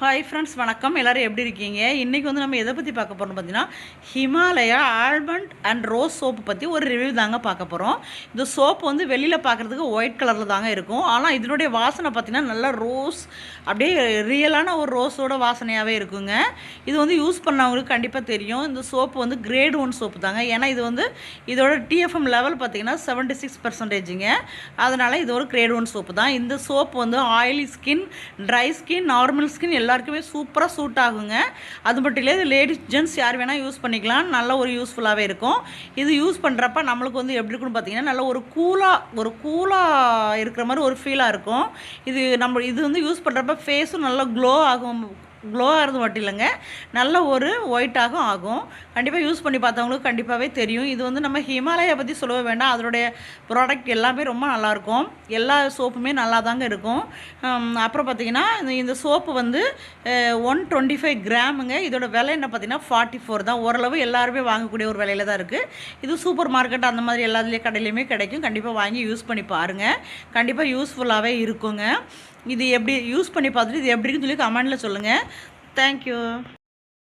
Hi friends வணக்கம். எல்லோரும் எப்படி இருக்கீங்க? இன்றைக்கி வந்து நம்ம எதை பற்றி பார்க்க போகிறோம் பார்த்தீங்கன்னா Himalaya almond and rose soap பற்றி ஒரு ரிவ்யூ தாங்க பார்க்க போகிறோம் இந்த சோப்பு வந்து வெளியில் பார்க்குறதுக்கு ஒயிட் கலரில் தாங்க இருக்கும். ஆனால் இதனுடைய வாசனை பார்த்திங்கன்னா நல்லா ரோஸ் அப்படியே ரியலான ஒரு ரோஸோட வாசனையாகவே இருக்குங்க. இது வந்து யூஸ் பண்ணவங்களுக்கு கண்டிப்பாக தெரியும். இந்த சோப்பு வந்து கிரேட் ஒன் சோப்பு தாங்க. ஏன்னா இது வந்து இதோட டிஎஃப்எம் லெவல் பார்த்திங்கன்னா செவன்ட்டி சிக்ஸ் பர்சன்டேஜுங்க அதனால் இது ஒரு கிரேட் ஒன் சோப்பு தான். இந்த சோப்பு வந்து oily skin dry skin normal skin எல்லாருக்குமே சூப்பராக சூட் ஆகுங்க. அது மட்டும் இல்லை இது லேடிஸ் ஜென்ட்ஸ் யார் வேணால் யூஸ் பண்ணிக்கலாம். நல்ல ஒரு யூஸ்ஃபுல்லாகவே இருக்கும். இது யூஸ் பண்ணுறப்ப நம்மளுக்கு வந்து எப்படி இருக்குன்னு பார்த்தீங்கன்னா நல்ல ஒரு கூலாக ஒரு கூலாக இருக்கிற மாதிரி ஒரு ஃபீலாக இருக்கும். இது நம்ம இது வந்து யூஸ் பண்ணுறப்ப ஃபேஸும் நல்லா க்ளோ ஆகும். க்ளோ ஆகிறது மட்டும் இல்லைங்க. நல்ல ஒரு ஒயிட்டாகவும் ஆகும் கண்டிப்பாக யூஸ் பண்ணி பார்த்தவங்களுக்கு கண்டிப்பாகவே தெரியும். இது வந்து நம்ம ஹிமாலயா பற்றி சொல்லவே வேண்டாம். அதனுடைய ப்ராடக்ட் எல்லாமே ரொம்ப நல்லாயிருக்கும் எல்லா சோப்புமே நல்லா தாங்க இருக்கும். அப்புறம் பார்த்திங்கன்னா இந்த சோப்பு வந்து ஒன் டுவெண்ட்டி ஃபைவ் கிராமுங்க. இதோட விலை என்ன பார்த்தீங்கன்னா ஃபார்ட்டி ஃபோர் தான். ஓரளவு எல்லாருமே வாங்கக்கூடிய ஒரு விலையில தான் இருக்குது இது சூப்பர் மார்க்கெட் அந்த மாதிரி எல்லாத்துலேயும் கடையிலையுமே கிடைக்கும். கண்டிப்பாக வாங்கி யூஸ் பண்ணி பாருங்கள் கண்டிப்பாக யூஸ்ஃபுல்லாகவே இருக்குங்க. இது எப்படி யூஸ் பண்ணி பார்த்துட்டு இது எப்படின்னு சொல்லி கமெண்டில் சொல்லுங்கள் தேங்க்யூ